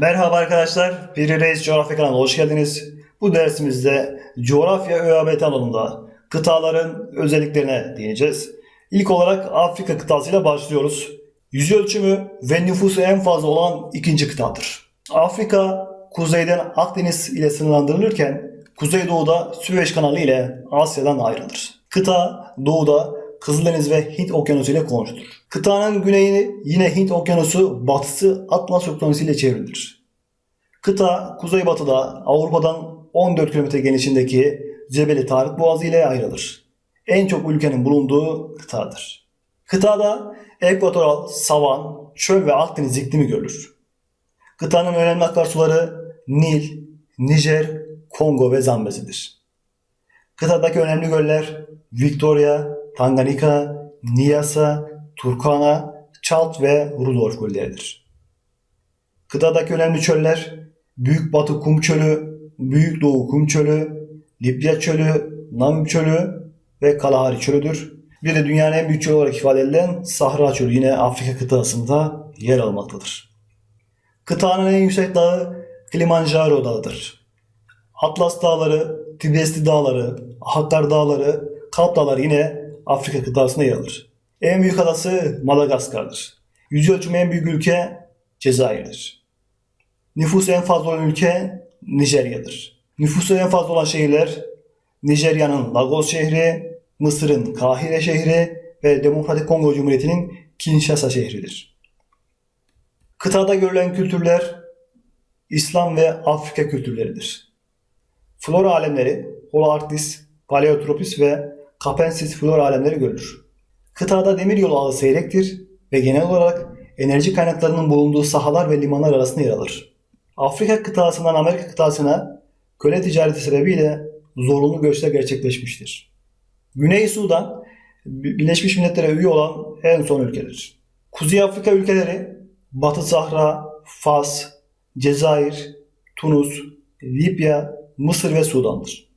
Merhaba arkadaşlar, Piri Reis Coğrafya kanalına hoş geldiniz. Bu dersimizde coğrafya ÖABT alanında kıtaların özelliklerine değineceğiz. İlk olarak Afrika kıtasıyla başlıyoruz. Yüz ölçümü ve nüfusu en fazla olan ikinci kıtadır. Afrika kuzeyden Akdeniz ile sınırlandırılırken kuzeydoğuda Süveyş kanalı ile Asya'dan ayrılır. Kıta doğuda Kızıldeniz ve Hint okyanusu ile komşudur. Kıtanın güneyi yine Hint okyanusu, batısı Atlas okyanusu ile çevrilidir. Kıta kuzeybatıda Avrupa'dan 14 km genişliğindeki Cebeli Tarık Boğazı ile ayrılır. En çok ülkenin bulunduğu kıtadır. Kıtada ekvatoral, savan, çöl ve Akdeniz iklimi görülür. Kıtanın önemli akarsuları Nil, Nijer, Kongo ve Zambez'idir. Kıtadaki önemli göller Victoria, Tanganyika, Nyasa, Turkana, Çalt ve Rudolf gölleridir. Kıtadaki önemli çöller Büyük Batı Kum Çölü, Büyük Doğu Kum Çölü, Libya Çölü, Namib Çölü ve Kalahari Çölüdür. Bir de dünyanın en büyük çölü olarak ifade edilen Sahra Çölü yine Afrika kıtasında yer almaktadır. Kıtanın en yüksek dağı Kilimanjaro Dağı'dır. Atlas Dağları, Tibesti Dağları, Hakkar Dağları, Kalp Dağları yine Afrika kıtasında yer alır. En büyük adası Madagaskar'dır. Yüz ölçümü en büyük ülke Cezayir'dir. Nüfusu en fazla olan ülke Nijerya'dır. Nüfusu en fazla olan şehirler Nijerya'nın Lagos şehri, Mısır'ın Kahire şehri ve Demokratik Kongo Cumhuriyeti'nin Kinshasa şehridir. Kıtada görülen kültürler İslam ve Afrika kültürleridir. Flora alemleri Holarctis, Paleotropis ve Capensis flora alemleri görülür. Kıtada demiryolu ağı seyrektir ve genel olarak enerji kaynaklarının bulunduğu sahalar ve limanlar arasında yer alır. Afrika kıtasından Amerika kıtasına köle ticareti sebebiyle zorunlu göçler gerçekleşmiştir. Güney Sudan Birleşmiş Milletler'e üye olan en son ülkedir. Kuzey Afrika ülkeleri Batı Sahra, Fas, Cezayir, Tunus, Libya, Mısır ve Sudan'dır.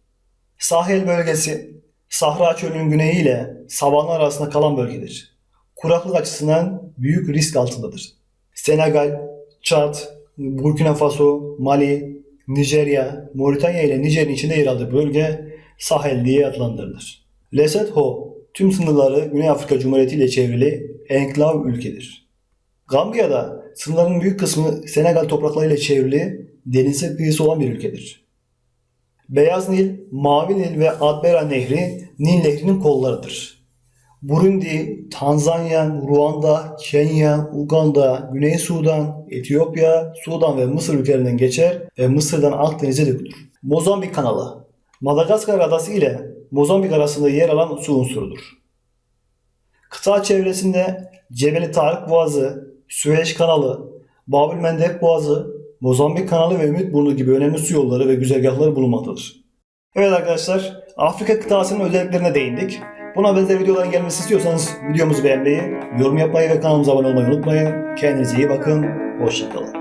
Sahel bölgesi Sahra çölünün güneyi ile savanlar arasında kalan bölgedir. Kuraklık açısından büyük risk altındadır. Senegal, Çad, Burkina Faso, Mali, Nijerya, Moritanya ile Nijer'in içinde yer aldığı bölge Sahel diye adlandırılır. Lesotho tüm sınırları Güney Afrika Cumhuriyeti ile çevrili enklav ülkedir. Gambiya'da sınırların büyük kısmı Senegal topraklarıyla çevrili denize kıyısı olan bir ülkedir. Beyaz Nil, Mavi Nil ve Adbera Nehri Nil Nehri'nin kollarıdır. Burundi, Tanzanya, Ruanda, Kenya, Uganda, Güney Sudan, Etiyopya, Sudan ve Mısır ülkelerinden geçer ve Mısır'dan Akdeniz'e dökülür. Mozambik kanalı, Madagaskar adası ile Mozambik arasında yer alan su unsurudur. Kıta çevresinde Cebeli Tarık Boğazı, Süveyş Kanalı, Babül Mendeb Boğazı, Mozambik Kanalı ve Ümit Burnu gibi önemli su yolları ve güzergahları bulunmaktadır. Evet arkadaşlar, Afrika kıtasının özelliklerine değindik. Buna benzer videoların gelmesi istiyorsanız videomuzu beğenmeyi, yorum yapmayı ve kanalımıza abone olmayı unutmayın. Kendinize iyi bakın, hoşçakalın.